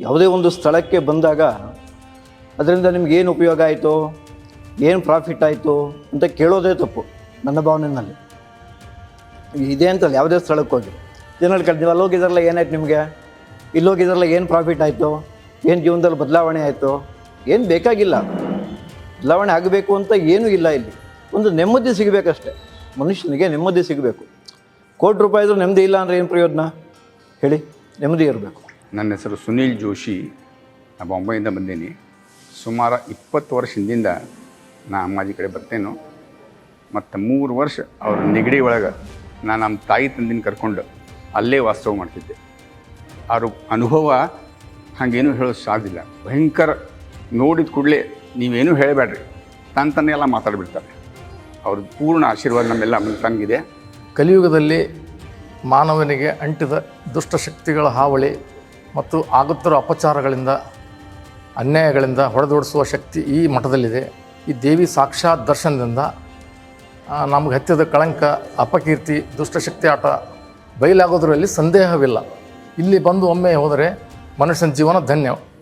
ಯಾವುದೇ ಒಂದು ಸ್ಥಳಕ್ಕೆ ಬಂದಾಗ ಅದರಿಂದ ನಿಮ್ಗೆ ಏನು ಉಪಯೋಗ ಆಯಿತು? ಏನು ಪ್ರಾಫಿಟ್ ಆಯಿತು? ಅಂತ ಕೇಳೋದೇ ತಪ್ಪು, ನನ್ನ ಭಾವನೆಯಲ್ಲಿ. ಇದೆ ಅಂತಲ್ಲ, ಯಾವುದೇ ಸ್ಥಳಕ್ಕೆ ಹೋಗಿ. ಜನರು ನೀವು ಅಲ್ಲಿ ಹೋಗಿದ್ರಲ್ಲ ಏನಾಯ್ತು ನಿಮಗೆ? ಇಲ್ಲಿ ಹೋಗಿದ್ರಲ್ಲ ಏನು ಪ್ರಾಫಿಟ್ ಆಯಿತು? ಏನು ಜೀವನದಲ್ಲಿ ಬದಲಾವಣೆ ಆಯಿತು? ಏನು ಬೇಕಾಗಿಲ್ಲ. ಬದಲಾವಣೆ ಆಗಬೇಕು ಅಂತ ಏನೂ ಇಲ್ಲ ಇಲ್ಲಿ. ಒಂದು ನೆಮ್ಮದಿ ಸಿಗಬೇಕಷ್ಟೆ. ಮನುಷ್ಯನಿಗೆ ನೆಮ್ಮದಿ ಸಿಗಬೇಕು. ಕೋಟಿ ರೂಪಾಯಿ ಇದ್ರೂ ನೆಮ್ಮದಿ ಇಲ್ಲ ಅಂದರೆ ಏನು ಪ್ರಯೋಜನ? ಹೇಳಿ, ನೆಮ್ಮದಿ ಇರಬೇಕು. ನನ್ನ ಹೆಸರು ಸುನೀಲ್ ಜೋಶಿ. ನಾ ಬಾಂಬೆಯಿಂದ ಬಂದೀನಿ. ಸುಮಾರು ಇಪ್ಪತ್ತು ವರ್ಷ ಹಿಂದಿಂದ ನಾ ಅಮ್ಮಾಜಿ ಕಡೆ ಬರ್ತೇನೋ. ಮತ್ತು ಮೂರು ವರ್ಷ ಅವ್ರ ನೆಗಡಿ ಒಳಗೆ ನಾನು ನಮ್ಮ ತಾಯಿ ತಂದಿನ ಕರ್ಕೊಂಡು ಅಲ್ಲೇ ವಾಸ್ತವ ಮಾಡ್ತಿದ್ದೆ. ಅವ್ರ ಅನುಭವ ಹಾಗೇನು ಹೇಳೋದು ಸಾಧ್ಯ ಭಯಂಕರ ನೋಡಿದ ಕೂಡಲೇ ನೀವೇನೂ ಹೇಳಬೇಡ್ರಿ. ತನ್ನ ತನ್ನೇ ಎಲ್ಲ ಮಾತಾಡಿಬಿಡ್ತಾರೆ. ಅವ್ರ ಪೂರ್ಣ ಆಶೀರ್ವಾದ ನಮ್ಮೆಲ್ಲ ತನಗಿದೆ ಕಲಿಯುಗದಲ್ಲಿ ಮಾನವನಿಗೆ ಅಂಟಿದ ದುಷ್ಟಶಕ್ತಿಗಳ ಹಾವಳಿ ಮತ್ತು ಆಗುತ್ತಿರೋ ಅಪಚಾರಗಳಿಂದ, ಅನ್ಯಾಯಗಳಿಂದ ಹೊಡೆದೋಡಿಸುವ ಶಕ್ತಿ ಈ ಮಠದಲ್ಲಿದೆ. ಈ ದೇವಿ ಸಾಕ್ಷಾತ್ ದರ್ಶನದಿಂದ ನಮಗೆ ಹತ್ತಿದ ಕಳಂಕ, ಅಪಕೀರ್ತಿ, ದುಷ್ಟಶಕ್ತಿ ಆಟ ಬಯಲಾಗೋದ್ರಲ್ಲಿ ಸಂದೇಹವಿಲ್ಲ. ಇಲ್ಲಿ ಬಂದು ಒಮ್ಮೆ ಹೋದರೆ ಮನುಷ್ಯನ ಜೀವನ ಧನ್ಯ.